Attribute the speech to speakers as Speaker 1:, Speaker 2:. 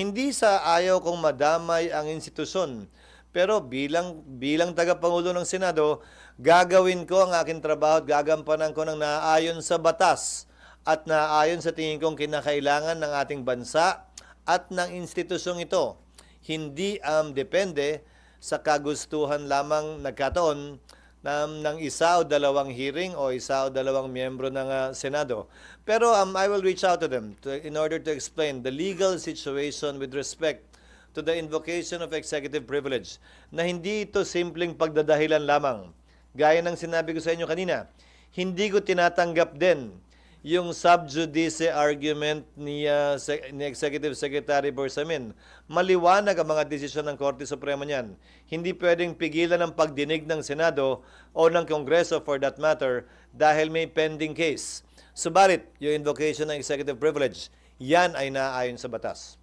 Speaker 1: Hindi sa ayaw kong madamay ang institusyon, pero bilang bilang tagapangulo ng Senado, gagawin ko ang aking trabaho at gagampanan ko ng naaayon sa batas at naaayon sa tingin kong kinakailangan ng ating bansa at ng institusyong ito. Hindi um, depende sa kagustuhan lamang nagkataon ng, ng isa o dalawang hearing o isa o dalawang miyembro ng ah, Senado. Pero um, I will reach out to them to, in order to explain the legal situation with respect to the invocation of executive privilege na hindi ito simpleng pagdadahilan lamang. Gaya ng sinabi ko sa inyo kanina, hindi ko tinatanggap din yung sub judice argument ni, Se- ni Executive Secretary Borsamin. Maliwanag ang mga desisyon ng Korte Suprema niyan. Hindi pwedeng pigilan ang pagdinig ng Senado o ng Kongreso for that matter dahil may pending case. Subalit, yung invocation ng executive privilege, yan ay naaayon sa batas.